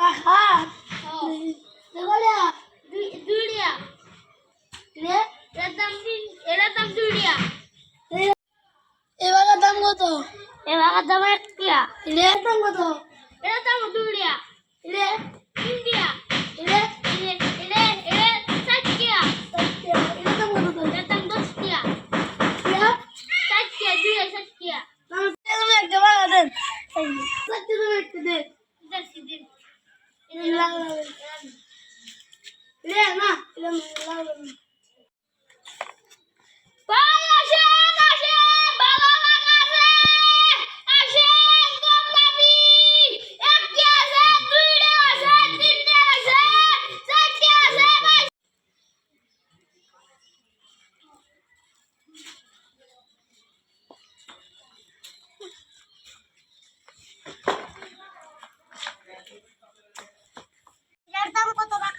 Paha. Sekolah. Dunia. Ini radam din, radam dunia. এবার দাম কত এবার দাম একটা এলে দাম কত এলে দাম দুড়িয়া এলে ইন্ডিয়া এলে এলে এলে এলে সাকিয়া সাকিয়া এলে দাম কত এলে দাম দশটিয়া এলে সাকিয়া দুড়িয়া সাকিয়া তুমি একটা বানা দেন সাকিয়া তুমি একটা দেন Sakiya Ilang lang. Ilang na. Ilang lang.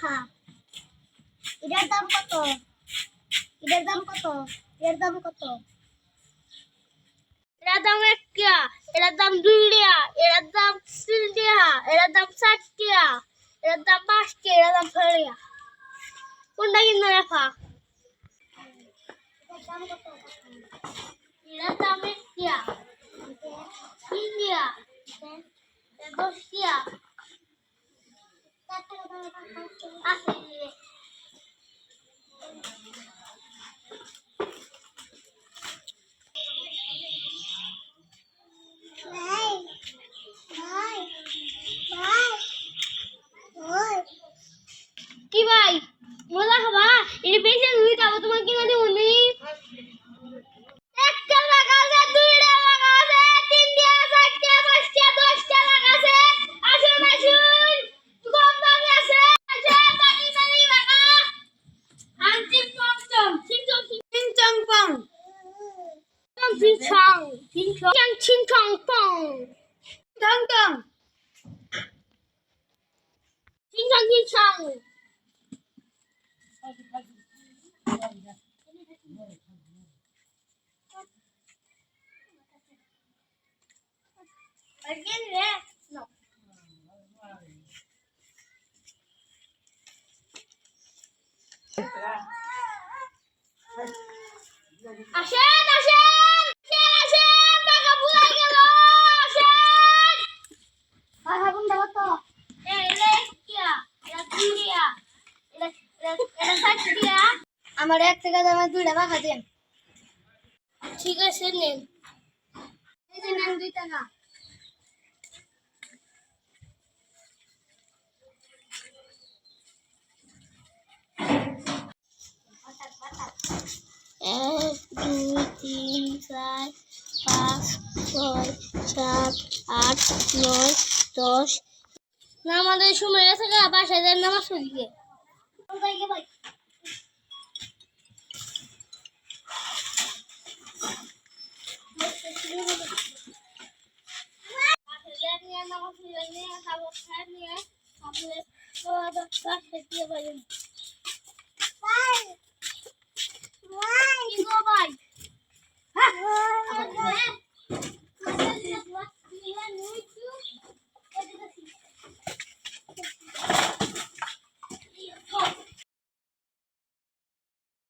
রাখা এটার দাম কত এটার দাম কত এটার দাম কত এটার দাম একটা এটার দাম দুইটা এটার দাম তিনটা এটার দাম চারটা এটার দাম পাঁচটা এটার দাম ছয়টা কোনটা কিনতে রাখা এটার দাম কত এটার দাম একটা তিনটা এটা Akin. chín chong chín chong phong tăng tăng chín chong chín chong Again, yeah. No. Achei, achei! আমার এক টাকা দামের দুইটা টাকা দেন। ঠিক আছে, নেন। এই নেন দুই টাকা। এক, দুই, তিন, চার, পাঁচ, ছয়, সাত, আট, নয়, দশ। নামাজের সময় গা, বাসায় নামাজ পড়িয়ে ভাই নামাজ পড়িয়ে নিয়ে খাবার খায় বাসায় দিয়ে বাড়ি ভাই